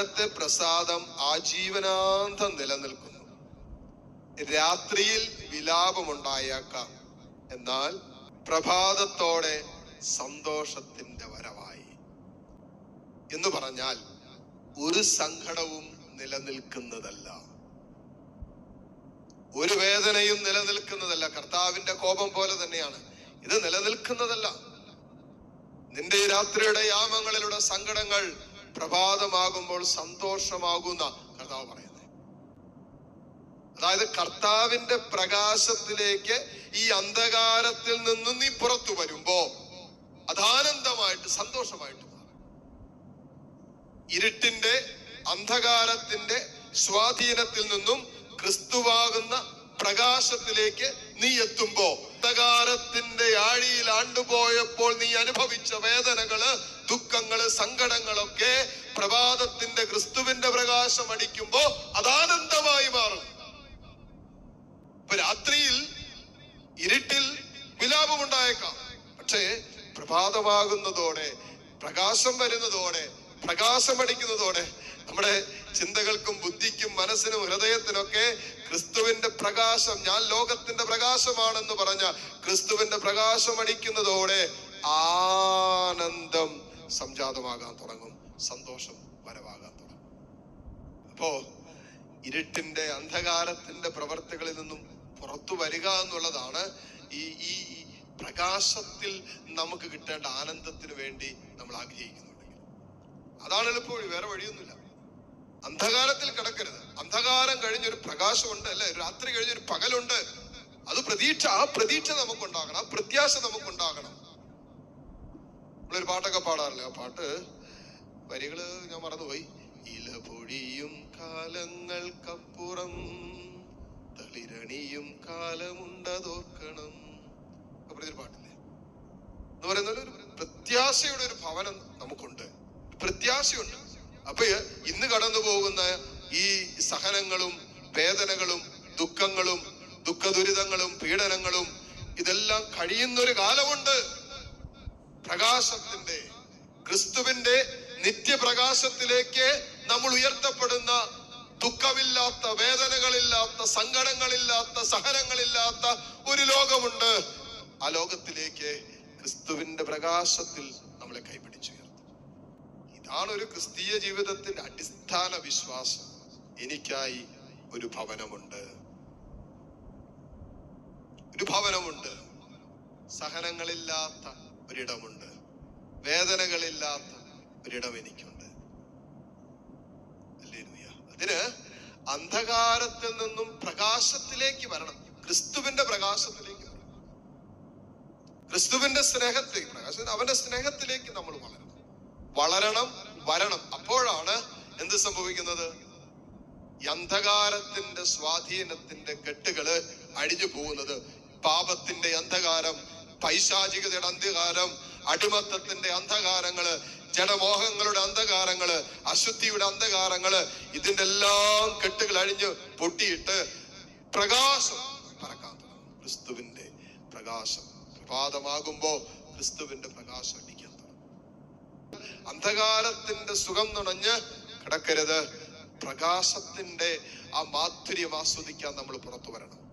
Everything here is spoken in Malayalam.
അവിടത്തെ പ്രസാദം ആജീവനാന്തം നിലനിൽക്കുന്നു. രാത്രിയിൽ വിലാപമുണ്ടായേക്കാം. എന്നാൽ പ്രഭാതത്തോടെ സന്തോഷത്തിന്റെ വരവായി. എന്ന് പറഞ്ഞാൽ ഒരു സങ്കടവും നിലനിൽക്കുന്നതല്ല. ഒരു വേദനയും നിലനിൽക്കുന്നതല്ല. കർത്താവിന്റെ കോപം പോലെ തന്നെയാണ്. ഇത് നിലനിൽക്കുന്നതല്ല. നിന്റെ രാത്രിയുടെ യാമങ്ങളിലുള്ള സങ്കടങ്ങൾ പ്രഭാതമാകുമ്പോൾ സന്തോഷമാകുന്ന കർത്താവ് പറയുന്നത്. അതായത് കർത്താവിന്റെ പ്രകാശത്തിലേക്ക് ഈ അന്ധകാരത്തിൽ നിന്നും നീ പുറത്തു വരുമ്പോ അതാനന്ദമായിട്ട് സന്തോഷമായിട്ട് ഇരുട്ടിന്റെ അന്ധകാരത്തിന്റെ സ്വാധീനത്തിൽ നിന്നും ക്രിസ്തുവാകുന്ന പ്രകാശത്തിലേക്ക് നീ എത്തുമ്പോ അന്ധകാരത്തിന്റെ ആഴിയിൽ ആണ്ടുപോയപ്പോൾ നീ അനുഭവിച്ച വേദനകൾ ദുഃഖങ്ങൾ സങ്കടങ്ങളൊക്കെ പ്രഭാതത്തിന്റെ ക്രിസ്തുവിന്റെ പ്രകാശം അടിക്കുമ്പോ അതാനന്ദമായി മാറും. ഇപ്പൊ രാത്രിയിൽ ഇരുട്ടിൽ വിലാപമുണ്ടായേക്കാം. പക്ഷേ പ്രഭാതമാകുന്നതോടെ പ്രകാശം വരുന്നതോടെ പ്രകാശം പ്രകാശമടിക്കുന്നതോടെ നമ്മുടെ ചിന്തകൾക്കും ബുദ്ധിക്കും മനസ്സിനും ഹൃദയത്തിനൊക്കെ ക്രിസ്തുവിന്റെ പ്രകാശം ഞാൻ ലോകത്തിന്റെ പ്രകാശമാണെന്ന് പറഞ്ഞ ക്രിസ്തുവിന്റെ പ്രകാശം അടിക്കുന്നതോടെ ആനന്ദം സംജാതമാകാൻ തുടങ്ങും. സന്തോഷം വരവാകാൻ തുടങ്ങും. അപ്പോ ഇരുട്ടിന്റെ അന്ധകാരത്തിന്റെ പ്രവർത്തികളിൽ നിന്നും പുറത്തു വരിക എന്നുള്ളതാണ് ഈ ഈ പ്രകാശത്തിൽ നമുക്ക് കിട്ടേണ്ട ആനന്ദത്തിന് വേണ്ടി നമ്മൾ ആഗ്രഹിക്കുന്നുണ്ടെങ്കിൽ. അതാണ് എളുപ്പവഴി വേറെ വഴിയൊന്നുമില്ല. അന്ധകാരത്തിൽ കിടക്കരുത്. അന്ധകാരം കഴിഞ്ഞൊരു പ്രകാശമുണ്ട് അല്ലെ? രാത്രി കഴിഞ്ഞൊരു പകലുണ്ട്. അത് പ്രതീക്ഷ ആ പ്രതീക്ഷ നമുക്കുണ്ടാകണം ആ പ്രത്യാശ നമുക്കുണ്ടാകണം. നമ്മളൊരു പാട്ടൊക്കെ പാടാറില്ലേ? ആ പാട്ട് വരികൾ ഞാൻ മറന്നുപോയി. ഇല പൊഴിയും കാലങ്ങൾക്കപ്പുറം തളിരണിയും കാലമുണ്ടതോർക്കണം. പറഞ്ഞൊരു പാട്ടില്ലേ? എന്ന് പറയുന്നത് ഒരു പ്രത്യാശയുടെ ഒരു ഭവനം നമുക്കുണ്ട്. പ്രത്യാശയുണ്ട്. അപ്പൊ ഇന്ന് കടന്നു പോകുന്ന ഈ സഹനങ്ങളും വേദനകളും ദുഃഖങ്ങളും ദുഃഖദുരിതങ്ങളും പീഡനങ്ങളും ഇതെല്ലാം കഴിയുന്നൊരു കാലമുണ്ട്. പ്രകാശത്തിന്റെ ക്രിസ്തുവിന്റെ നിത്യപ്രകാശത്തിലേക്ക് നമ്മൾ ഉയർത്തപ്പെടുന്ന ദുഃഖമില്ലാത്ത വേദനകളില്ലാത്ത സങ്കടങ്ങളില്ലാത്ത സഹനങ്ങളില്ലാത്ത ഒരു ലോകമുണ്ട്. ആ ലോകത്തിലേക്ക് ക്രിസ്തുവിന്റെ പ്രകാശത്തിൽ നമ്മളെ കൈപിടിച്ചുയർത്തും ഇതാണ് ഒരു ക്രിസ്തീയ ജീവിതത്തിന്റെ അടിസ്ഥാന വിശ്വാസം. എനിക്കായി ഒരു ഭവനമുണ്ട്. ഒരു ഭവനമുണ്ട്. സഹനങ്ങളില്ലാത്ത ഒരിടമുണ്ട്. വേദനകളില്ലാത്ത ഒരിടം എനിക്കുണ്ട്. അതിന് അന്ധകാരത്തിൽ നിന്നും പ്രകാശത്തിലേക്ക് വരണം. ക്രിസ്തുവിന്റെ പ്രകാശത്തിലേക്ക് വരണം. ക്രിസ്തുവിന്റെ സ്നേഹത്തിലേക്ക് പ്രകാശം അവന്റെ സ്നേഹത്തിലേക്ക് നമ്മൾ വളരണം. വളരണം വരണം. അപ്പോഴാണ് എന്ത് സംഭവിക്കുന്നത്? അന്ധകാരത്തിന്റെ സ്വാധീനത്തിന്റെ കെട്ടുകൾ അഴിഞ്ഞു പോകുന്നത്. പാപത്തിന്റെ അന്ധകാരം പൈശാചികതയുടെ അന്ധകാരം അടിമത്തത്തിന്റെ അന്ധകാരങ്ങൾ ജഡമോഹങ്ങളുടെ അന്ധകാരങ്ങൾ അശുദ്ധിയുടെ അന്ധകാരങ്ങൾ ഇതിന്റെ എല്ലാം കെട്ടുകൾ അഴിഞ്ഞ് പൊട്ടിയിട്ട് പ്രകാശം പറക്കാൻ തുടങ്ങും. ക്രിസ്തുവിന്റെ പ്രകാശം പ്രഭാതമാകുമ്പോ ക്രിസ്തുവിന്റെ പ്രകാശം അടിക്കാൻ തുടങ്ങും. അന്ധകാരത്തിന്റെ സുഖം നുണഞ്ഞ് കിടക്കരുത്. പ്രകാശത്തിന്റെ ആ മാധുര്യം ആസ്വദിക്കാൻ നമ്മൾ പുറത്തു വരണം.